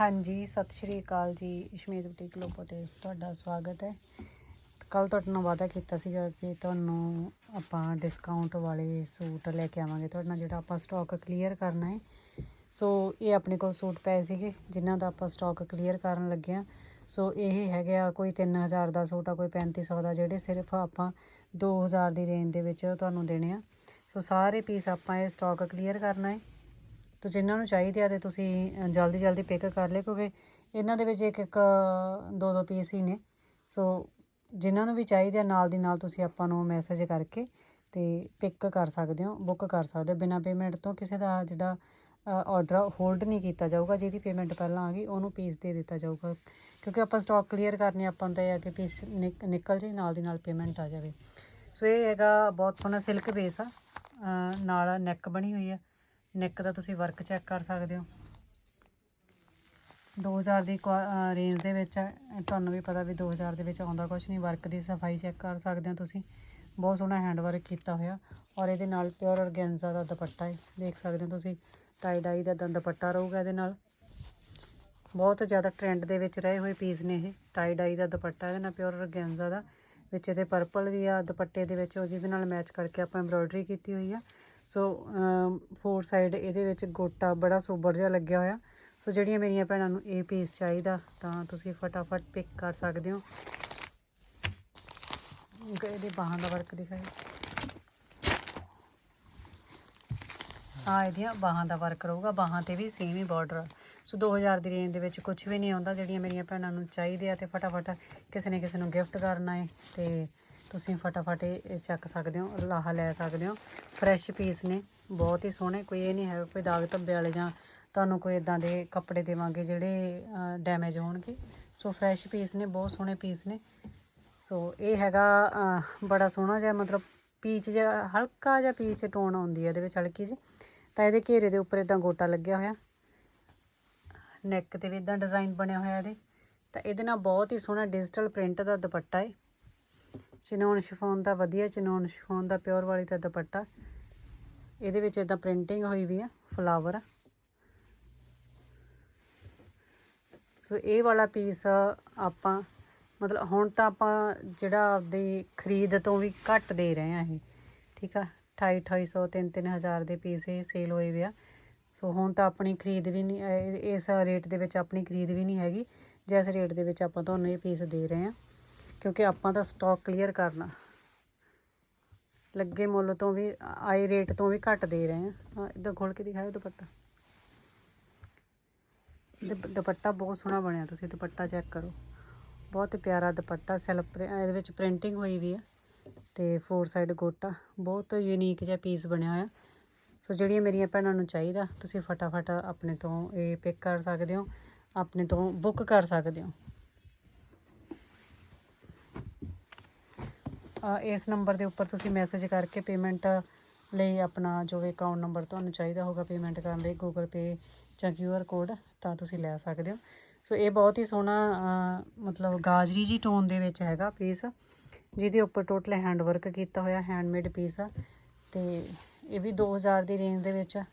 ਹਾਂਜੀ, ਸਤਿ ਸ਼੍ਰੀ ਅਕਾਲ ਜੀ। ਇਸ਼ਮੀਤ ਬੁਟੀਕ ਲੋਪੋ ਤੇ ਤੁਹਾਡਾ ਸਵਾਗਤ ਹੈ। ਕੱਲ ਤੁਹਾਡੇ ਨਾਲ ਵਾਅਦਾ ਕੀਤਾ ਸੀਗਾ ਕਿ ਤੁਹਾਨੂੰ ਆਪਾਂ ਡਿਸਕਾਊਂਟ ਵਾਲੇ ਸੂਟ ਲੈ ਕੇ ਆਵਾਂਗੇ। ਤੁਹਾਡੇ ਨਾਲ ਜਿਹੜਾ ਆਪਾਂ ਸਟਾਕ ਕਲੀਅਰ ਕਰਨਾ ਹੈ। ਸੋ ਇਹ ਆਪਣੇ ਕੋਲ ਸੂਟ ਪਏ ਸੀਗੇ, ਜਿਨ੍ਹਾਂ ਦਾ ਆਪਾਂ ਸਟਾਕ ਕਲੀਅਰ ਕਰਨ ਲੱਗੇ ਆ ਸੋ ਇਹ ਹੈਗੇ ਆ ਕੋਈ 3000 ਦਾ ਸੂਟ ਆ, ਕੋਈ 3500 ਦਾ, ਜਿਹੜੇ ਸਿਰਫ ਆਪਾਂ 2000 ਦੀ ਰੇਂਜ ਦੇ ਵਿੱਚ ਤੁਹਾਨੂੰ ਦੇਣੇ ਆ। ਸੋ ਸਾਰੇ ਪੀਸ ਆਪਾਂ ਇਹ ਸਟਾਕ ਕਲੀਅਰ ਕਰਨਾ ਹੈ। ਤੋ ਜਿਨ੍ਹਾਂ ਨੂੰ ਚਾਹੀਦੇ ਆ ਤੇ ਤੁਸੀਂ ਜਲਦੀ ਜਲਦੀ ਪਿਕ ਕਰ ਲਿਓ ਕਿਉਂਕਿ ਇਹਨਾਂ ਦੇ ਵਿੱਚ ਇੱਕ ਇੱਕ ਦੋ ਦੋ ਪੀਸ ਹੀ ਨੇ। ਸੋ ਜਿਨ੍ਹਾਂ ਨੂੰ ਵੀ ਚਾਹੀਦੇ ਆ, ਨਾਲ ਦੀ ਨਾਲ ਤੁਸੀਂ ਆਪਾਂ ਨੂੰ ਮੈਸੇਜ ਕਰਕੇ ਤੇ ਪਿਕ ਕਰ ਸਕਦੇ ਹੋ ਬੁੱਕ ਕਰ ਸਕਦੇ ਹੋ। ਬਿਨਾਂ ਪੇਮੈਂਟ ਤੋਂ ਕਿਸੇ ਦਾ ਜਿਹੜਾ ਆਰਡਰ ਹੋਲਡ ਨਹੀਂ ਕੀਤਾ ਜਾਊਗਾ। ਜਿਹਦੀ ਪੇਮੈਂਟ ਪਹਿਲਾਂ ਆ ਗਈ, ਉਹਨੂੰ ਪੀਸ ਦੇ ਦਿੱਤਾ ਜਾਊਗਾ। ਕਿਉਂਕਿ ਆਪਾਂ ਸਟਾਕ ਕਲੀਅਰ ਕਰਨੇ ਆਪਾਂ ਨੂੰ ਤਾਂ ਇਹ ਆ ਕਿ ਪੀਸ ਨਿਕਲ ਜੇ, ਨਾਲ ਦੀ ਨਾਲ ਪੇਮੈਂਟ ਆ ਜਾਵੇ। ਸੋ ਇਹ ਹੈਗਾ ਬਹੁਤ ਸੋਹਣਾ ਸਿਲਕ ਬੇਸ ਆ ਨਾਲ ਨੈਕ ਬਣੀ ਹੋਈ ਆ। ਨੈਕ ਦਾ ਤੁਸੀਂ ਵਰਕ ਚੈੱਕ ਕਰ ਸਕਦੇ ਹੋ। 2000 ਦੀ ਰੇਂਜ ਦੇ ਵਿੱਚ ਤੁਹਾਨੂੰ ਵੀ ਪਤਾ ਵੀ 2000 ਦੇ ਵਿੱਚ ਆਉਂਦਾ ਕੁਝ ਨਹੀਂ। ਵਰਕ ਦੀ ਸਫ਼ਾਈ ਚੈੱਕ ਕਰ ਸਕਦੇ ਹੋ ਤੁਸੀਂ। ਬਹੁਤ ਸੋਹਣਾ ਹੈਂਡ ਵਰਕ ਕੀਤਾ ਹੋਇਆ। ਔਰ ਇਹਦੇ ਨਾਲ ਪਿਓਰ ਔਰਗੈਂਜ਼ਾ ਦਾ ਦੁਪੱਟਾ ਹੈ। ਦੇਖ ਸਕਦੇ ਹੋ ਤੁਸੀਂ ਟਾਈ ਡਾਈ ਦਾ ਦੁਪੱਟਾ ਰਹੂਗਾ ਇਹਦੇ ਨਾਲ। ਬਹੁਤ ਜ਼ਿਆਦਾ ਟ੍ਰੈਂਡ ਦੇ ਵਿੱਚ ਰਹੇ ਹੋਏ ਪੀਸ ਨੇ ਇਹ। ਟਾਈ ਡਾਈ ਦਾ ਦੁਪੱਟਾ ਇਹਦੇ ਨਾਲ ਪਿਓਰ ਔਰਗੈਂਜ਼ਾ ਦਾ। ਵਿੱਚ ਇਹਦੇ ਪਰਪਲ ਵੀ ਆ ਦੁਪੱਟੇ ਦੇ ਵਿੱਚ। ਉਹ ਜਿਹਦੇ ਨਾਲ ਮੈਚ ਕਰਕੇ ਆਪਾਂ ਐਮਬ੍ਰੋਇਡਰੀ ਕੀਤੀ ਹੋਈ ਆ। ਸੋ ਫੋਰ ਸਾਈਡ ਇਹਦੇ ਵਿੱਚ ਗੋਟਾ ਬੜਾ ਸੋਬਰ ਜਿਹਾ ਲੱਗਿਆ ਹੋਇਆ। ਸੋ ਜਿਹੜੀਆਂ ਮੇਰੀਆਂ ਭੈਣਾਂ ਨੂੰ ਇਹ ਪੀਸ ਚਾਹੀਦਾ, ਤਾਂ ਤੁਸੀਂ ਫਟਾਫਟ ਪਿਕ ਕਰ ਸਕਦੇ ਹੋ। ਇਹਦੇ ਬਾਹਾਂ ਦਾ ਵਰਕ ਦਿਖਾਈ। ਹਾਂ ਇਹਦੀਆਂ ਬਾਹਾਂ ਦਾ ਵਰਕ ਰਹੂਗਾ, ਬਾਹਾਂ ਤੇ ਵੀ ਸੇਮ ਹੀ ਬਾਰਡਰ ਸੋ 2000 ਦੀ ਰੇਂਜ ਦੇ ਵਿੱਚ ਕੁਝ ਵੀ ਨਹੀਂ ਆਉਂਦਾ, ਜਿਹੜੀਆਂ ਮੇਰੀਆਂ ਭੈਣਾਂ ਨੂੰ ਚਾਹੀਦੇ ਆ, ਤੇ ਫਟਾਫਟ ਕਿਸੇ ਨੇ ਕਿਸੇ ਨੂੰ ਗਿਫਟ ਕਰਨਾ ਹੈ ਤੇ ਤੁਸੀਂ ਫਟਾਫਟ ਇਹ ਚੱਕ ਸਕਦੇ ਹੋ, ਲਾਹਾ ਲੈ ਸਕਦੇ ਹੋ। ਫਰੈਸ਼ ਪੀਸ ਨੇ, ਬਹੁਤ ਹੀ ਸੋਹਣੇ। ਕੋਈ ਇਹ ਨਹੀਂ ਹੈ, ਕੋਈ ਦਾਗ ਧੱਬੇ ਵਾਲੇ ਜਾਂ ਤੁਹਾਨੂੰ ਕੋਈ ਇਦਾਂ ਦੇ ਕੱਪੜੇ ਦੇਵਾਂਗੇ ਜਿਹੜੇ ਡੈਮੇਜ ਹੋਣਗੇ। ਸੋ ਫਰੈਸ਼ ਪੀਸ ਨੇ, ਬਹੁਤ ਸੋਹਣੇ ਪੀਸ ਨੇ। ਸੋ ਇਹ ਹੈਗਾ ਬੜਾ ਸੋਹਣਾ ਜਿਹਾ ਮਤਲਬ ਪੀਚ ਜਿਹਾ, ਹਲਕਾ ਜਿਹਾ ਪੀਚ ਟੋਨ ਆਉਂਦੀ ਹੈ ਇਹਦੇ ਵਿੱਚ ਹਲਕੀ ਜਿਹੀ। ਤਾਂ ਇਹਦੇ ਘੇਰੇ ਦੇ ਉੱਪਰ ਇਦਾਂ ਗੋਟਾ ਲੱਗਿਆ ਹੋਇਆ। ਨੈਕ ਤੇ ਵੀ ਇਦਾਂ ਡਿਜ਼ਾਈਨ ਬਣਿਆ ਹੋਇਆ ਇਹਦੇ। ਤਾਂ ਇਹਦੇ ਨਾਲ ਬਹੁਤ ਹੀ ਸੋਹਣਾ ਡਿਜੀਟਲ ਪ੍ਰਿੰਟ ਦਾ ਦੁਪੱਟਾ ਹੈ ਚਨੋਨ ਸ਼ਿਫੋਨ ਦਾ ਵਧੀਆ ਚਨੋਨ ਸ਼ਿਫੋਨ ਦਾ ਪਿਓਰ ਵਾਲੀ ਦਾ ਦੁਪੱਟਾ। ਇਹਦੇ ਵਿੱਚ ਇਦਾਂ ਪ੍ਰਿੰਟਿੰਗ ਹੋਈ ਵੀ ਆ ਫਲਾਵਰ ਸੋ ਇਹ ਵਾਲਾ ਪੀਸ ਆਪਾਂ, ਮਤਲਬ ਹੁਣ ਤਾਂ ਆਪਾਂ ਜਿਹੜਾ ਆਪਦੀ ਖਰੀਦ ਤੋਂ ਵੀ ਘੱਟ ਦੇ ਰਹੇ ਆ ਇਹ, ਠੀਕ ਆ? 28 2800 3 3000 ਦੇ ਪੀਸ ਇਹ ਸੇਲ ਹੋਏ ਵੇ ਆ। ਸੋ ਹੁਣ ਤਾਂ ਆਪਣੀ ਖਰੀਦ ਵੀ ਨਹੀਂ ਇਸ ਰੇਟ ਦੇ ਵਿੱਚ ਆਪਣੀ ਖਰੀਦ ਵੀ ਨਹੀਂ ਹੈਗੀ। ਜਿਸ ਰੇਟ ਦੇ ਵਿੱਚ ਆਪਾਂ ਤੁਹਾਨੂੰ ਇਹ ਪੀਸ ਦੇ ਰਹੇ ਆ। ਕਿਉਂਕਿ ਆਪਾਂ ਤਾਂ ਸਟਾਕ ਕਲੀਅਰ ਕਰਨਾ। ਲੱਗੇ ਮੁੱਲ ਤੋਂ ਵੀ ਆਈ ਰੇਟ ਤੋਂ ਵੀ ਘੱਟ ਦੇ ਰਹੇ ਆ ਇਦਾਂ ਖੋਲ ਕੇ ਦਿਖਾਓ ਦੁਪੱਟਾ। ਦੁਪ- ਦੁਪੱਟਾ ਬਹੁਤ ਸੋਹਣਾ ਬਣਿਆ ਤੁਸੀਂ, ਦੁਪੱਟਾ ਚੈੱਕ ਕਰੋ। ਬਹੁਤ ਪਿਆਰਾ ਦੁਪੱਟਾ ਸੈਲਫ ਇਹਦੇ ਵਿੱਚ ਪ੍ਰਿੰਟਿੰਗ ਹੋਈ ਵੀ ਆ ਤੇ ਫੋਰ ਸਾਈਡ ਗੋਟਾ। ਬਹੁਤ ਯੂਨੀਕ ਜਿਹਾ ਪੀਸ ਬਣਿਆ ਹੋਇਆ। ਸੋ ਜਿਹੜੀਆਂ ਮੇਰੀਆਂ ਭੈਣਾਂ ਨੂੰ ਚਾਹੀਦਾ, ਤੁਸੀਂ ਫਟਾਫਟ ਆਪਣੇ ਤੋਂ ਇਹ ਪਿਕ ਕਰ ਸਕਦੇ ਹੋ, ਆਪਣੇ ਤੋਂ ਬੁੱਕ ਕਰ ਸਕਦੇ ਹੋ। ਇਸ ਨੰਬਰ ਦੇ ਉੱਪਰ ਤੁਸੀਂ ਮੈਸੇਜ ਕਰਕੇ ਪੇਮੈਂਟ ਲਈ ਆਪਣਾ ਜੋ ਵੀ ਅਕਾਊਂਟ ਨੰਬਰ ਤੁਹਾਨੂੰ ਚਾਹੀਦਾ ਹੋਗਾ ਪੇਮੈਂਟ ਕਰਨ ਲਈ ਗੂਗਲ ਪੇ ਜਾਂ ਕਿਊਆਰ ਕੋਡ ਤਾਂ ਤੁਸੀਂ ਲੈ ਸਕਦੇ ਹੋ। ਸੋ ਇਹ ਬਹੁਤ ਹੀ ਸੋਹਣਾ ਮਤਲਬ ਗਾਜਰੀ ਜੀ ਟੋਨ ਦੇ ਵਿੱਚ ਹੈਗਾ ਪੀਸ ਜਿਹਦੇ ਉੱਪਰ ਟੋਟਲ ਹੈਂਡ ਵਰਕ ਕੀਤਾ ਹੋਇਆ ਹੈਂਡਮੇਡ ਪੀਸ ਆ। ਤੇ ਇਹ ਵੀ 2000 ਦੀ ਰੇਂਜ ਦੇ ਵਿੱਚ ਆ।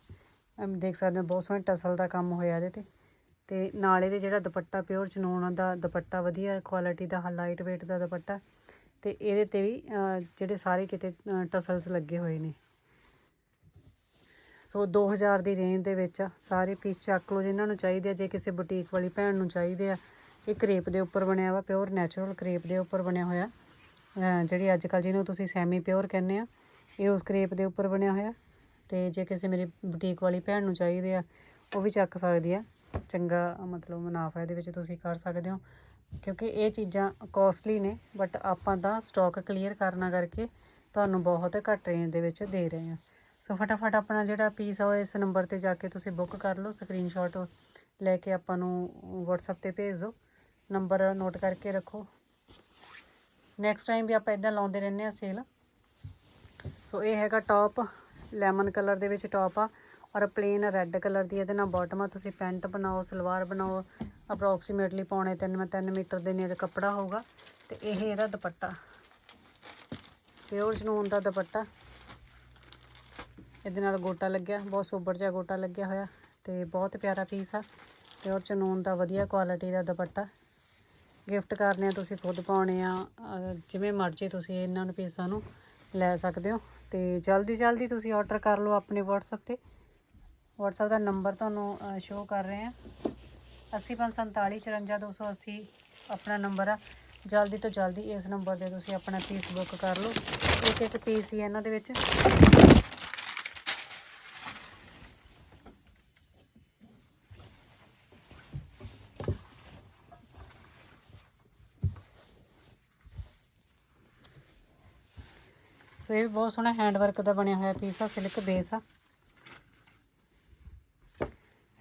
ਦੇਖ ਸਕਦੇ ਹੋ, ਬਹੁਤ ਸੋਹਣਾ ਟਸਲ ਦਾ ਕੰਮ ਹੋਇਆ ਇਹਦੇ ਤੇ। ਤੇ ਨਾਲ ਇਹਦੇ ਜਿਹੜਾ ਦੁਪੱਟਾ ਪਿਓਰ ਚਨੋਨ ਦਾ ਦੁਪੱਟਾ, ਵਧੀਆ ਕੁਆਲਿਟੀ ਦਾ ਲਾਈਟ weight ਦਾ ਦੁਪੱਟਾ ਤੇ ਇਹਦੇ ਤੇ ਵੀ ਜਿਹੜੇ ਸਾਰੇ ਕਿਤੇ ਟਸਲਸ ਲੱਗੇ ਹੋਏ ਨੇ। ਸੋ 2000 ਦੀ ਰੇਂਜ ਦੇ ਵਿੱਚ ਆ। ਸਾਰੇ ਪੀਸ ਚੱਕ ਲਓ ਜਿਨ੍ਹਾਂ ਨੂੰ ਚਾਹੀਦੇ ਆ। ਜੇ ਕਿਸੇ ਬੁਟੀਕ ਵਾਲੀ ਭੈਣ ਨੂੰ ਚਾਹੀਦੇ ਆ ਇਹ ਕਰੇਪ ਦੇ ਉੱਪਰ ਬਣਿਆ ਵਾ ਪਿਓਰ ਨੈਚੁਰਲ ਕਰੇਪ ਦੇ ਉੱਪਰ ਬਣਿਆ ਹੋਇਆ। ਅ, ਜਿਹੜੀ ਅੱਜ ਕੱਲ੍ਹ ਜਿਹਨੂੰ ਤੁਸੀਂ ਸੈਮੀ ਪਿਓਰ ਕਹਿੰਦੇ ਆ ਇਹ ਉਸ ਕਰੇਪ ਦੇ ਉੱਪਰ ਬਣਿਆ ਹੋਇਆ। ਤੇ ਜੇ ਕਿਸੇ ਮੇਰੀ ਬੁਟੀਕ ਵਾਲੀ ਭੈਣ ਨੂੰ ਚਾਹੀਦੇ ਆ ਉਹ ਵੀ ਚੱਕ ਸਕਦੀ ਆ। ਚੰਗਾ ਮਤਲਬ ਮੁਨਾਫਾ ਇਹਦੇ ਵਿੱਚ ਤੁਸੀਂ ਕਰ ਸਕਦੇ ਹੋ। ਕਿਉਂਕਿ ਇਹ ਚੀਜ਼ਾਂ ਕੋਸਟਲੀ ਨੇ ਬਟ ਆਪਾਂ ਤਾਂ ਸਟਾਕ ਕਲੀਅਰ ਕਰਨਾ ਕਰਕੇ ਤੁਹਾਨੂੰ ਬਹੁਤ ਘੱਟ ਰੇਂਜ ਦੇ ਵਿੱਚ ਦੇ ਰਹੇ ਹਾਂ। ਸੋ ਫਟਾਫਟ ਆਪਣਾ ਜਿਹੜਾ ਪੀਸ ਆ ਉਹ ਇਸ ਨੰਬਰ ਤੇ ਜਾ ਕੇ ਤੁਸੀਂ ਬੁੱਕ ਕਰ ਲਓ ਸਕਰੀਨਸ਼ਾਟ ਲੈ ਕੇ ਆਪਾਂ ਨੂੰ WhatsApp ਤੇ ਭੇਜ ਦਿਓ। ਨੰਬਰ ਨੋਟ ਕਰਕੇ ਰੱਖੋ। ਨੈਕਸਟ ਟਾਈਮ ਵੀ ਆਪਾਂ ਇਦਾਂ ਲਾਉਂਦੇ ਰਹਿੰਦੇ ਆ ਸੇਲ ਸੋ ਇਹ ਹੈਗਾ ਟੌਪ ਲੈਮਨ ਕਲਰ ਦੇ ਵਿੱਚ ਟੌਪ ਆ। ਔਰ ਪਲੇਨ ਰੈੱਡ ਕਲਰ ਦੀ, ਇਹਦੇ ਨਾਲ ਬਾਟਮ ਆ, ਤੁਸੀਂ ਪੈਂਟ ਬਣਾਓ, ਸਲਵਾਰ ਬਣਾਓ ਅਪਰੋਕਸੀਮੇਟਲੀ ਪੌਣੇ 3 ਮੈਂ 3 ਮੀਟਰ ਦੇ ਨੇੜੇ ਕੱਪੜਾ ਹੋਊਗਾ ਤੇ ਇਹ ਇਹਦਾ ਦੁਪੱਟਾ। ਪਿਓਰ ਜਨੂਨ ਦਾ ਦੁਪੱਟਾ। ਇਹਦੇ ਨਾਲ ਗੋਟਾ ਲੱਗਿਆ, ਬਹੁਤ ਸੋਬਰ ਜਿਹਾ ਗੋਟਾ ਲੱਗਿਆ ਹੋਇਆ ਤੇ ਬਹੁਤ ਪਿਆਰਾ ਪੀਸ ਆ। ਪਿਓਰ ਚਨੂਨ ਦਾ ਵਧੀਆ ਕੁਆਲਿਟੀ ਦਾ ਦੁਪੱਟਾ। ਗਿਫਟ ਕਰਨੇ ਆ ਤੁਸੀਂ ਖੁਦ, ਪਾਉਣੇ ਆ ਜਿਵੇਂ ਮਰਜ਼ੀ ਤੁਸੀਂ ਇਹਨਾਂ ਨੂੰ ਪੀਸਾਂ ਨੂੰ ਲੈ ਸਕਦੇ ਹੋ ਤੇ ਜਲਦੀ ਜਲਦੀ ਤੁਸੀਂ ਆਰਡਰ ਕਰ ਲਓ ਆਪਣੇ WhatsApp ਤੇ। WhatsApp ਦਾ ਨੰਬਰ ਤੁਹਾਨੂੰ ਸ਼ੋ ਕਰ ਰਹੇ ਆ 8047454280 ਆਪਣਾ ਨੰਬਰ ਆ। ਜਲਦੀ ਤੋਂ ਜਲਦੀ ਇਸ ਨੰਬਰ ਤੇ ਤੁਸੀਂ ਆਪਣਾ ਪੀਸ ਬੁੱਕ ਕਰ ਲਓ। ਇੱਕ ਇੱਕ ਪੀਸ ਹੀ ਹੈ ਇਹਨਾਂ ਦੇ ਵਿੱਚ। ਸੋ ਇਹ ਵੀ ਬਹੁਤ ਸੋਹਣਾ ਹੈਂਡ ਵਰਕ ਦਾ ਬਣਿਆ ਹੋਇਆ ਪੀਸ ਆ ਸਿਲਕ ਬੇਸ ਆ।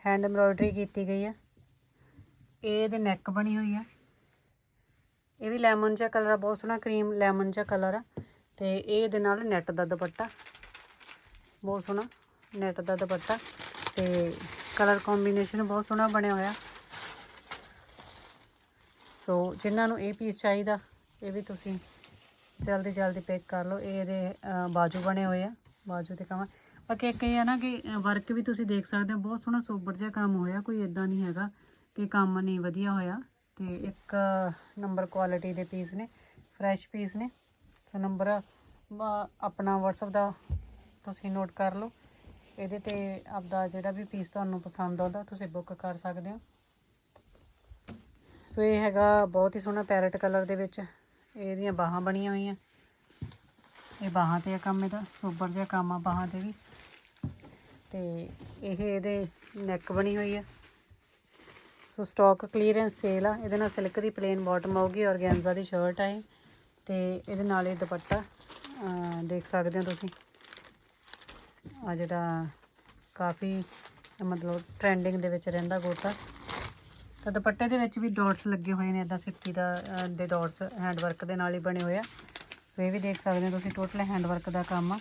ਹੈਂਡ ਐਮਬ੍ਰੋਇਡਰੀ ਕੀਤੀ ਗਈ ਆ। ਇਹ ਇਹਦੇ ਨੈਕ ਬਣੀ ਹੋਈ ਆ। ਇਹ ਵੀ ਲੈਮਨ ਜਿਹਾ ਕਲਰ ਆ, ਬਹੁਤ ਸੋਹਣਾ ਕਰੀਮ ਲੈਮਨ ਜਿਹਾ ਕਲਰ ਆ। ਤੇ ਇਹ ਇਹਦੇ ਨਾਲ ਨੈਟ ਦਾ ਦੁਪੱਟਾ। ਬਹੁਤ ਸੋਹਣਾ ਨੈਟ ਦਾ ਦੁਪੱਟਾ। ਤੇ ਕਲਰ ਕੰਬੀਨੇਸ਼ਨ ਬਹੁਤ ਸੋਹਣਾ ਬਣਿਆ ਹੋਇਆ। ਸੋ ਜਿਨ੍ਹਾਂ ਨੂੰ ਇਹ ਪੀਸ ਚਾਹੀਦਾ, ਇਹ ਵੀ ਤੁਸੀਂ ਜਲਦੀ ਜਲਦੀ ਪੈਕ ਕਰ ਲਓ। ਇਹ ਇਹਦੇ ਬਾਜੂ ਬਣੇ ਹੋਏ ਆ। ਬਾਜੂ ਤੇ ਕਮਾ ਬਾਕੀ ਇੱਕ ਇਹ ਆ ਨਾ ਕਿ ਵਰਕ ਵੀ ਤੁਸੀਂ ਦੇਖ ਸਕਦੇ ਹੋ, ਬਹੁਤ ਸੋਹਣਾ ਸੋਬਰ ਜਿਹਾ ਕੰਮ ਹੋਇਆ, ਕੋਈ ਇਦਾਂ ਨਹੀਂ ਹੈਗਾ ਕਿ ਕੰਮ ਨਹੀਂ ਵਧੀਆ ਹੋਇਆ। ਤੇ ਇੱਕ ਨੰਬਰ ਕੁਆਲਿਟੀ ਦੇ ਪੀਸ ਨੇ ਫਰੈਸ਼ ਪੀਸ ਨੇ। ਸੋ ਨੰਬਰ ਆਪਣਾ WhatsApp ਦਾ ਤੁਸੀਂ ਨੋਟ ਕਰ ਲਓ। ਇਹਦੇ ਤੇ ਆਪਦਾ ਜਿਹੜਾ ਵੀ ਪੀਸ ਤੁਹਾਨੂੰ ਪਸੰਦ ਆਉਂਦਾ, ਤੁਸੀਂ ਬੁੱਕ ਕਰ ਸਕਦੇ ਹੋ। ਸੋ ਇਹ ਹੈਗਾ ਬਹੁਤ ਹੀ ਸੋਹਣਾ ਪੈਰਟ ਕਲਰ ਦੇ ਵਿੱਚ। ਇਹਦੀਆਂ ਬਾਹਾਂ ਬਣੀਆਂ ਹੋਈਆਂ। ਇਹ ਬਾਹਾਂ ਤੇ ਆ ਕੰਮ ਇਹਦਾ, ਸੋਬਰ ਜਿਹਾ ਕੰਮ ਆ ਬਾਹਾਂ ਤੇ ਵੀ। ਤੇ ਇਹ ਇਹਦੇ ਨੈਕ ਬਣੀ ਹੋਈ ਆ। ਸੋ ਸਟਾਕ ਕਲੀਅਰੈਂਸ ਸੇਲ ਆ। ਇਹਦੇ ਨਾਲ ਸਿਲਕ ਦੀ ਪਲੇਨ ਬਾਟਮ ਆਊਗੀ ਔਰਗੈਂਜ਼ਾ ਦੀ ਸ਼ਰਟ ਆ ਇਹ। ਤੇ ਇਹਦੇ ਨਾਲ ਇਹ ਦੁਪੱਟਾ ਦੇਖ ਸਕਦੇ ਹੋ ਤੁਸੀਂ। ਆ ਜਿਹੜਾ ਕਾਫੀ ਮਤਲਬ ਟ੍ਰੈਂਡਿੰਗ ਦੇ ਵਿੱਚ ਰਹਿੰਦਾ ਗੋਟਾ ਤਾਂ ਦੁਪੱਟੇ ਦੇ ਵਿੱਚ ਵੀ ਡਾਟਸ ਲੱਗੇ ਹੋਏ ਨੇ। ਇਦਾਂ ਸਿੱਪੀ ਦਾ ਦੇ ਡਾਟਸ ਹੈਂਡ ਵਰਕ ਦੇ ਨਾਲ ਹੀ ਬਣੇ ਹੋਏ ਆ। ਸੋ ਇਹ ਵੀ ਦੇਖ ਸਕਦੇ ਹੋ ਤੁਸੀਂ ਟੋਟਲ ਹੈਂਡ ਵਰਕ ਦਾ ਕੰਮ ਆ।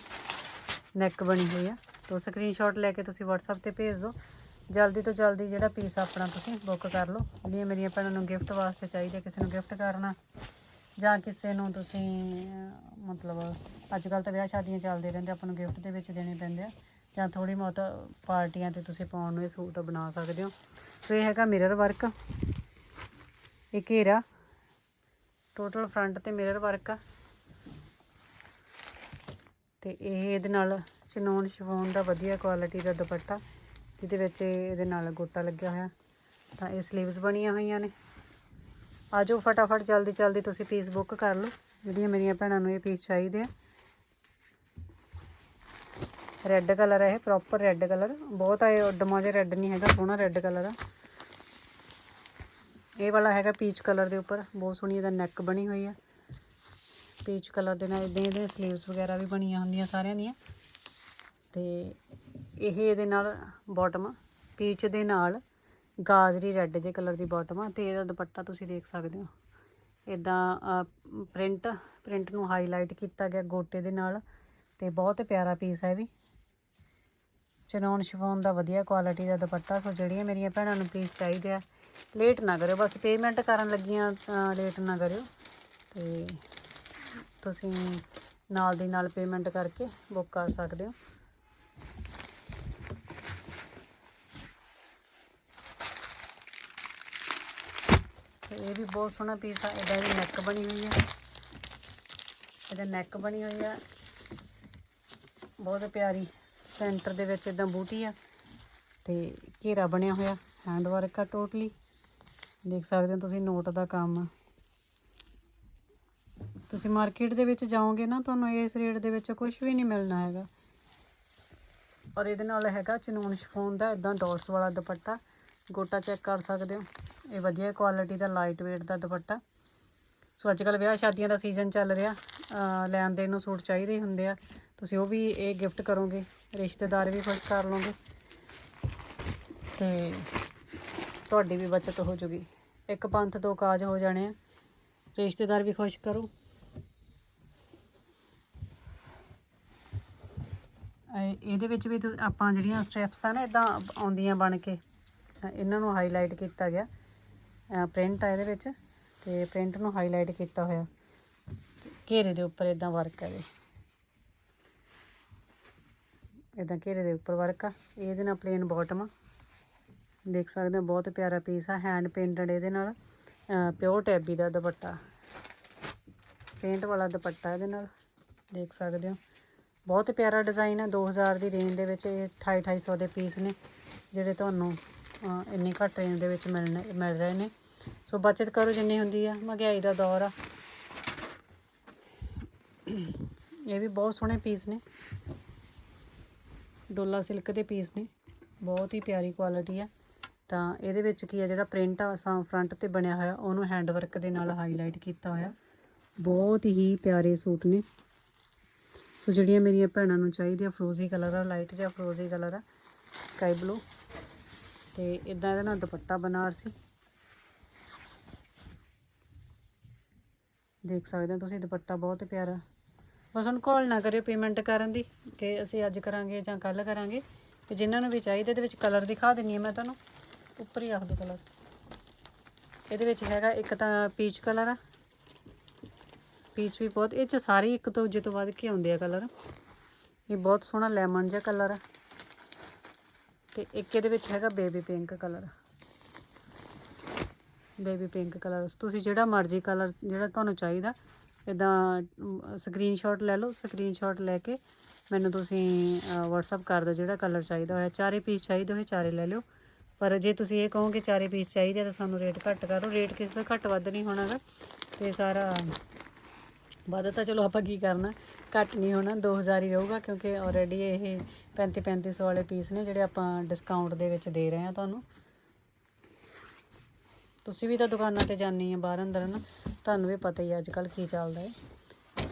ਨੈਕ ਬਣੀ ਹੋਈ ਆ। ਤੋ ਸਕਰੀਨਸ਼ਾਟ ਲੈ ਕੇ ਤੁਸੀਂ WhatsApp ਤੇ ਭੇਜ ਦਿਓ। ਜਲਦੀ ਤੋਂ ਜਲਦੀ ਜਿਹੜਾ ਪੀਸ ਆਪਣਾ ਤੁਸੀਂ ਬੁੱਕ ਕਰ ਲਓ। ਜਿਹੜੀਆਂ ਮੇਰੀਆਂ ਭੈਣਾਂ ਨੂੰ ਗਿਫਟ ਵਾਸਤੇ ਚਾਹੀਦਾ, ਕਿਸੇ ਨੂੰ ਗਿਫਟ ਕਰਨਾ, ਜਾਂ ਕਿਸੇ ਨੂੰ ਤੁਸੀਂ ਮਤਲਬ ਅੱਜ ਕੱਲ ਤਾਂ ਵਿਆਹ ਸ਼ਾਦੀਆਂ ਚੱਲਦੇ ਰਹਿੰਦੇ ਆਪਾਂ ਨੂੰ ਗਿਫਟ ਦੇ ਵਿੱਚ ਦੇਣੇ ਪੈਂਦੇ ਆ। ਜਾਂ ਥੋੜੀ ਬਹੁਤ ਪਾਰਟੀਆਂ ਤੇ ਤੁਸੀਂ ਪਾਉਣ ਨੂੰ ਇਹ ਸੂਟ ਬਣਾ ਸਕਦੇ ਹੋ। ਸੋ ਇਹ ਹੈਗਾ ਮਿਰਰ ਵਰਕ ਇਹ ਘੇਰਾ। ਟੋਟਲ ਫਰੰਟ ਤੇ ਮਿਰਰ ਵਰਕ ਆ। ਤੇ ਇਹ ਇਹਦੇ ਨਾਲ ਚਨੋਨ ਸ਼ਿਫੋਨ ਦਾ ਵਧੀਆ ਕੁਆਲਿਟੀ ਦਾ ਦੁਪੱਟਾ, ਜਿਹਦੇ ਵਿੱਚ ਇਹਦੇ ਨਾਲ ਗੋਟਾ ਲੱਗਿਆ ਹੋਇਆ। ਤਾਂ ਇਹ ਸਲੀਵਸ ਬਣੀਆਂ ਹੋਈਆਂ ਨੇ। ਆ ਜਾਓ ਫਟਾਫਟ ਜਲਦੀ ਜਲਦੀ ਤੁਸੀਂ ਪੀਸ ਬੁੱਕ ਕਰ ਲਓ। ਜਿਹੜੀਆਂ ਮੇਰੀਆਂ ਭੈਣਾਂ ਨੂੰ ਇਹ ਪੀਸ ਚਾਹੀਦੇ ਆ। ਰੈੱਡ ਕਲਰ ਹੈ ਇਹ ਪ੍ਰੋਪਰ ਰੈੱਡ ਕਲਰ ਬਹੁਤ ਆ, ਇਹ ਡਮਾ ਜਿਹਾ ਰੈੱਡ ਨਹੀਂ ਹੈਗਾ, ਸੋਹਣਾ ਰੈੱਡ ਕਲਰ ਆ। ਇਹ ਵਾਲਾ ਹੈਗਾ ਪੀਚ ਕਲਰ ਦੇ ਉੱਪਰ। ਬਹੁਤ ਸੋਹਣੀ ਇਹਦਾ ਨੈਕ ਬਣੀ ਹੋਈ ਆ। ਪੀਚ ਕਲਰ ਦੇ ਨਾਲ ਇਹਦੇ ਇਹਦੇ ਸਲੀਵਸ ਵਗੈਰਾ ਵੀ ਬਣੀਆਂ ਹੁੰਦੀਆਂ ਸਾਰਿਆਂ ਦੀਆਂ। ਤੇ ਇਹ ਇਹਦੇ ਨਾਲ ਬਾਟਮ ਪੀਚ ਦੇ ਨਾਲ ਗਾਜਰੀ ਰੈੱਡ ਜੇ ਕਲਰ ਦੀ ਬਾਟਮ ਆ, ਤੇ ਇਹਦਾ ਦੁਪੱਟਾ ਤੁਸੀਂ ਦੇਖ ਸਕਦੇ ਹੋ। ਇਦਾਂ ਪ੍ਰਿੰਟ ਪ੍ਰਿੰਟ ਨੂੰ ਹਾਈਲਾਈਟ ਕੀਤਾ ਗਿਆ ਗੋਟੇ ਦੇ ਨਾਲ, ਤੇ ਬਹੁਤ ਪਿਆਰਾ ਪੀਸ ਹੈ ਵੀ। ਚਨੌਨ ਸ਼ਿਫੋਨ ਦਾ ਵਧੀਆ ਕੁਆਲਿਟੀ ਦਾ ਦੁਪੱਟਾ, ਸੋ ਜਿਹੜੀਆਂ ਮੇਰੀਆਂ ਭੈਣਾਂ ਨੂੰ ਪੀਸ ਚਾਹੀਦੇ ਆ ਲੇਟ ਨਾ ਕਰਿਓ, ਬਸ ਪੇਮੈਂਟ ਕਰਨ ਲੱਗੀਆਂ ਲੇਟ ਨਾ ਕਰਿਓ। ਤੇ ਤੁਸੀਂ ਨਾਲ ਦੀ ਨਾਲ ਪੇਮੈਂਟ ਕਰਕੇ ਬੁੱਕ ਕਰ ਸਕਦੇ ਹੋ। ਇਹ ਵੀ ਬਹੁਤ ਸੋਹਣਾ ਪੀਸ ਆ, ਇਹਦਾ ਵੀ ਨੈਕ ਬਣੀ ਹੋਈ ਆ। ਇਹਦਾ ਨੈਕ ਬਣੀ ਹੋਈ ਆ। ਬਹੁਤ ਪਿਆਰੀ ਸੈਂਟਰ ਦੇ ਵਿੱਚ ਇਦਾਂ ਬੂਟੀ ਆ ਤੇ ਘੇਰਾ ਬਣਿਆ ਹੋਇਆ ਹੈਂਡ ਵਰਕ ਆ ਟੋਟਲੀ ਦੇਖ ਸਕਦੇ ਹੋ ਤੁਸੀਂ ਨੋਟ ਦਾ ਕੰਮ। ਆ ਤੁਸੀਂ ਮਾਰਕੀਟ ਦੇ ਵਿੱਚ ਜਾਓਗੇ ਨਾ, ਤੁਹਾਨੂੰ ਇਸ ਰੇਟ ਦੇ ਵਿੱਚ ਕੁਝ ਵੀ ਨਹੀਂ ਮਿਲਣਾ ਹੈਗਾ। ਔਰ ਇਹਦੇ ਨਾਲ ਹੈਗਾ ਚਨੂਨ ਸ਼ਫੋਨ ਦਾ ਇਦਾਂ ਡਾਟਸ ਵਾਲਾ ਦੁਪੱਟਾ। ਗੋਟਾ ਚੈੱਕ ਕਰ ਸਕਦੇ ਹੋ। ਇਹ ਵਧੀਆ ਕੁਆਲਿਟੀ ਦਾ ਲਾਈਟ weight ਦਾ ਦੁਪੱਟਾ। ਸੋ ਅੱਜ ਕੱਲ ਵਿਆਹ ਸ਼ਾਦੀਆਂ ਦਾ ਸੀਜ਼ਨ ਚੱਲ ਰਿਹਾ। ਲੈਣ ਦੇਣ ਨੂੰ ਸੂਟ ਚਾਹੀਦੇ ਹੀ ਹੁੰਦੇ ਆ। ਤੁਸੀਂ ਉਹ ਵੀ ਇਹ ਗਿਫਟ ਕਰੋਗੇ, ਰਿਸ਼ਤੇਦਾਰ ਵੀ ਖੁਸ਼ ਕਰ ਲਓਗੇ। ਤੇ ਤੁਹਾਡੀ ਵੀ ਬਚਤ ਹੋ ਜੂਗੀ। ਇੱਕ ਪੰਥ ਤੋਂ ਕਾਜ ਹੋ ਜਾਣੇ ਆ। ਰਿਸ਼ਤੇਦਾਰ ਵੀ ਖੁਸ਼ ਕਰੋ। ਇਹਦੇ ਵਿੱਚ ਵੀ ਤੁ- ਆਪਾਂ ਜਿਹੜੀਆਂ ਸਟੈਪਸ ਆ ਨਾ ਇਦਾਂ ਆਉਂਦੀਆਂ ਬਣ ਕੇ ਇਹਨਾਂ ਨੂੰ ਹਾਈਲਾਈਟ ਕੀਤਾ ਗਿਆ। ਪ੍ਰਿੰਟ ਆ ਇਹਦੇ ਵਿੱਚ ਤੇ ਪ੍ਰਿੰਟ ਨੂੰ ਹਾਈਲਾਈਟ ਕੀਤਾ ਹੋਇਆ। ਤੇ ਘੇਰੇ ਦੇ ਉੱਪਰ ਇਦਾਂ ਵਰਕ ਹੈ ਇਹ। ਇਦਾਂ ਘੇਰੇ ਦੇ ਉੱਪਰ ਵਰਕ ਆ। ਇਹਦੇ ਨਾਲ ਪਲੇਨ ਬਾਟਮ ਆ। ਦੇਖ ਸਕਦੇ ਹੋ, ਬਹੁਤ ਪਿਆਰਾ ਪੀਸ ਆ ਹੈਂਡ ਪੇਂਟਡ ਇਹਦੇ ਨਾਲ। ਪਿਓਰ ਟੈਬੀ ਦਾ ਦੁਪੱਟਾ। ਪੇਂਟ ਵਾਲਾ ਦੁਪੱਟਾ ਇਹਦੇ ਨਾਲ। ਦੇਖ ਸਕਦੇ ਹੋ। ਬਹੁਤ ਪਿਆਰਾ ਡਿਜ਼ਾਈਨ ਹੈ 2000 ਦੀ ਰੇਂਜ ਦੇ ਵਿੱਚ ਇਹ 28 2800 ਦੇ ਪੀਸ ਨੇ, ਜਿਹੜੇ ਤੁਹਾਨੂੰ ਇੰਨੇ ਘੱਟ ਰੇਂਜ ਦੇ ਵਿੱਚ ਮਿਲਣੇ, ਮਿਲ ਰਹੇ ਨੇ। ਸੋ ਬਚਤ ਕਰੋ ਜਿੰਨੀ ਹੁੰਦੀ ਆ, ਮਹਿੰਗਾਈ ਦਾ ਦੌਰ ਆ। ਇਹ ਵੀ ਬਹੁਤ ਸੋਹਣੇ ਪੀਸ ਨੇ। ਡੋਲਾ ਸਿਲਕ ਦੇ ਪੀਸ ਨੇ। ਬਹੁਤ ਹੀ ਪਿਆਰੀ ਕੁਆਲਿਟੀ ਆ। ਤਾਂ ਇਹਦੇ ਵਿੱਚ ਕੀ ਆ, ਜਿਹੜਾ ਪ੍ਰਿੰਟ ਆ, ਸਾਂ ਫਰੰਟ ਤੇ ਬਣਿਆ ਹੋਇਆ, ਉਹਨੂੰ ਹੈਂਡ ਵਰਕ ਦੇ ਨਾਲ ਹਾਈਲਾਈਟ ਕੀਤਾ ਹੋਇਆ। ਬਹੁਤ ਹੀ ਪਿਆਰੇ ਸੂਟ ਨੇ। ਸੋ ਜਿਹੜੀਆਂ ਮੇਰੀਆਂ ਭੈਣਾਂ ਨੂੰ ਚਾਹੀਦੀਆਂ, ਫਰੋਜ਼ੀ ਕਲਰ ਆ ਲਾਈਟ ਜਿਹਾ ਫਰੋਜ਼ੀ ਕਲਰ ਆ ਸਕਾਈ ਬਲੂ ਤੇ ਇਦਾਂ ਇਹਦੇ ਨਾਲ ਦੁਪੱਟਾ ਬਨਾਰਸੀ ਦੇਖ ਸਕਦੇ ਹੋ ਤੁਸੀਂ ਦੁਪੱਟਾ ਬਹੁਤ ਪਿਆਰਾ। ਬਸ ਹੁਣ ਕਾਲ ਨਾ ਕਰਿਓ ਪੇਮੈਂਟ ਕਰਨ ਦੀ ਕਿ ਅਸੀਂ ਅੱਜ ਕਰਾਂਗੇ ਜਾਂ ਕੱਲ ਕਰਾਂਗੇ। ਤੇ ਜਿਨ੍ਹਾਂ ਨੂੰ ਵੀ ਚਾਹੀਦਾ ਇਹਦੇ ਵਿੱਚ ਕਲਰ ਦਿਖਾ ਦਿੰਨੀ ਆ ਮੈਂ ਤੁਹਾਨੂੰ। ਉੱਪਰ ਹੀ ਰੱਖ ਦਿਓ ਕਲਰ ਇਹਦੇ ਵਿੱਚ ਹੈਗਾ ਇੱਕ ਤਾਂ ਪੀਚ ਕਲਰ ਆ। ਪੀਚ ਵੀ ਬਹੁਤ, ਇਹ ਚ ਸਾਰੇ ਇੱਕ ਤੋਂ ਦੂਜੇ ਤੋਂ ਵੱਧ ਕੇ ਆਉਂਦੇ ਆ ਕਲਰ ਇਹ ਬਹੁਤ ਸੋਹਣਾ ਲੈਮਨ ਜਿਹਾ ਕਲਰ ਆ। ਤੇ ਇੱਕ ਇਹਦੇ ਵਿੱਚ ਹੈਗਾ baby pink colour baby pink colour ਤੁਸੀਂ ਜਿਹੜਾ ਮਰਜ਼ੀ ਕਲਰ ਜਿਹੜਾ ਤੁਹਾਨੂੰ ਚਾਹੀਦਾ ਇਦਾਂ ਸਕਰੀਨਸ਼ਾਟ ਲੈ ਲਓ ਸਕਰੀਨਸ਼ਾਟ ਲੈ ਕੇ ਮੈਨੂੰ ਤੁਸੀਂ WhatsApp ਕਰ ਦਿਓ ਜਿਹੜਾ ਕਲਰ ਚਾਹੀਦਾ ਹੋਇਆ। ਚਾਰੇ ਪੀਸ ਚਾਹੀਦੇ ਹੋਏ ਚਾਰੇ ਲੈ ਲਿਓ। ਪਰ ਜੇ ਤੁਸੀਂ ਇਹ ਕਹੋਗੇ ਚਾਰੇ ਪੀਸ ਚਾਹੀਦੇ ਆ ਤਾਂ ਸਾਨੂੰ ਰੇਟ ਘੱਟ ਕਰੋ। ਰੇਟ ਕਿਸੇ ਦਾ ਘੱਟ ਵੱਧ ਨਹੀਂ ਹੋਣਾਗਾ। ਤੇ ਸਾਰਾ ਵੱਧ ਤਾਂ ਚਲੋ ਆਪਾਂ ਕੀ ਕਰਨਾ, ਘੱਟ ਨਹੀਂ ਹੋਣਾ 2000 ਹੀ ਰਹੂਗਾ ਕਿਉਂਕਿ ਆਲਰੇਡੀ ਇਹ 35 3500 ਵਾਲੇ ਪੀਸ ਨੇ ਜਿਹੜੇ ਆਪਾਂ ਡਿਸਕਾਊਂਟ ਦੇ ਵਿੱਚ ਦੇ ਰਹੇ ਹਾਂ ਤੁਹਾਨੂੰ। ਤੁਸੀਂ ਵੀ ਤਾਂ ਦੁਕਾਨਾਂ ਤੇ ਜਾਂਦੀ ਆ ਬਾਹਰ ਅੰਦਰ ਨਾ ਤੁਹਾਨੂੰ ਵੀ ਪਤਾ ਹੀ ਅੱਜ ਕੱਲ ਕੀ ਚੱਲਦਾ ਹੈ।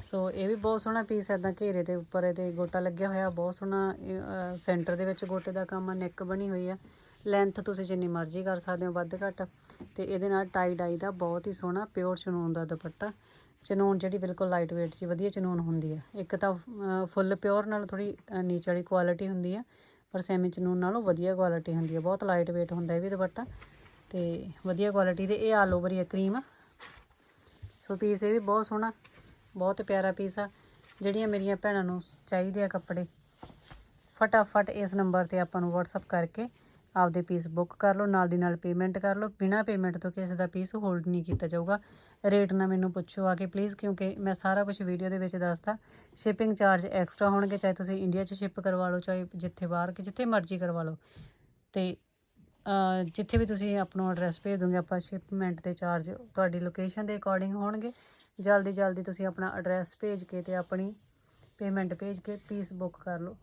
ਸੋ ਇਹ ਵੀ ਬਹੁਤ ਸੋਹਣਾ ਪੀਸ ਐਦਾਂ ਘੇਰੇ ਦੇ ਉੱਪਰ ਇਹਦੇ ਗੋਟਾ ਲੱਗਿਆ ਹੋਇਆ, ਬਹੁਤ ਸੋਹਣਾ ਸੈਂਟਰ ਦੇ ਵਿੱਚ ਗੋਟੇ ਦਾ ਕੰਮ ਆ ਨੈਕ ਬਣੀ ਹੋਈ ਆ। ਲੈਂਥ ਤੁਸੀਂ ਜਿੰਨੀ ਮਰਜ਼ੀ ਕਰ ਸਕਦੇ ਹੋ, ਵੱਧ ਘੱਟ। ਤੇ ਇਹਦੇ ਨਾਲ ਟਾਈ ਡਾਈ ਦਾ ਬਹੁਤ ਹੀ ਸੋਹਣਾ ਪਿਓਰ ਸਨੂਨ ਦਾ ਦੁਪੱਟਾ। ਚਨੂਨ ਜਿਹੜੀ ਬਿਲਕੁਲ ਲਾਈਟ weight ਸੀ ਵਧੀਆ ਚਨੂਨ ਹੁੰਦੀ ਹੈ। ਇੱਕ ਤਾਂ ਫੁੱਲ ਪਿਓਰ ਨਾਲ ਥੋੜੀ ਨੀਚ ਵਾਲੀ ਕੁਆਲਿਟੀ ਹੁੰਦੀ ਆ ਪਰ ਸੈਮੀ ਚਨੂਨ ਨਾਲੋਂ ਵਧੀਆ ਕੁਆਲਿਟੀ ਹੁੰਦੀ ਆ ਬਹੁਤ ਲਾਈਟ weight ਹੁੰਦਾ ਇਹ ਵੀ ਦੁਪੱਟਾ, ਤੇ ਵਧੀਆ ਕੁਆਲਿਟੀ ਦੇ, ਇਹ ਆਲ ਓਵਰ ਹੀ ਆ ਕਰੀਮ ਸੋ ਪੀਸ ਇਹ ਵੀ ਬਹੁਤ ਸੋਹਣਾ, ਬਹੁਤ ਪਿਆਰਾ ਪੀਸ ਆ। ਜਿਹੜੀਆਂ ਮੇਰੀਆਂ ਭੈਣਾਂ ਨੂੰ ਚਾਹੀਦੇ ਆ ਕੱਪੜੇ, ਫਟਾਫਟ ਇਸ ਨੰਬਰ ਤੇ ਆਪਾਂ ਨੂੰ WhatsApp ਕਰਕੇ ਆਪਦੇ ਪੀਸ ਬੁੱਕ ਕਰ ਲਓ, ਨਾਲ ਦੀ ਨਾਲ ਪੇਮੈਂਟ ਕਰ ਲਓ। ਬਿਨਾ ਪੇਮੈਂਟ ਤੋਂ ਕਿਸੇ ਦਾ ਪੀਸ ਹੋਲਡ ਨਹੀਂ ਕੀਤਾ ਜਾਊਗਾ। ਰੇਟ ਨਾ ਮੈਨੂੰ ਪੁੱਛੋ ਆ ਕੇ ਪਲੀਜ਼ ਕਿਉਂਕਿ ਮੈਂ ਸਾਰਾ ਕੁਝ ਵੀਡੀਓ ਦੇ ਵਿੱਚ ਦੱਸਦਾ ਸ਼ਿਪਿੰਗ ਚਾਰਜ ਐਕਸਟਰਾ ਹੋਣਗੇ, ਚਾਹੇ ਤੁਸੀਂ ਇੰਡੀਆ 'ਚ ਸ਼ਿਪ ਕਰਵਾ ਲਓ, ਚਾਹੇ ਜਿੱਥੇ ਬਾਹਰ ਕਿ ਜਿੱਥੇ ਮਰਜ਼ੀ ਕਰਵਾ ਲਓ। ਤੇ ਜਿੱਥੇ ਵੀ ਤੁਸੀਂ ਆਪਣਾ ਐਡਰੈਸ ਭੇਜ ਦੋਗੇ, ਆਪਾਂ ਸ਼ਿਪਮੈਂਟ ਦੇ ਚਾਰਜ ਤੁਹਾਡੀ ਲੋਕੇਸ਼ਨ ਦੇ ਅਕੋਰਡਿੰਗ ਹੋਣਗੇ। ਜਲਦੀ ਜਲਦੀ ਤੁਸੀਂ ਆਪਣਾ ਐਡਰੈਸ ਭੇਜ ਕੇ ਤੇ ਆਪਣੀ ਪੇਮੈਂਟ ਭੇਜ ਕੇ ਪੀਸ ਬੁੱਕ ਕਰ ਲਓ।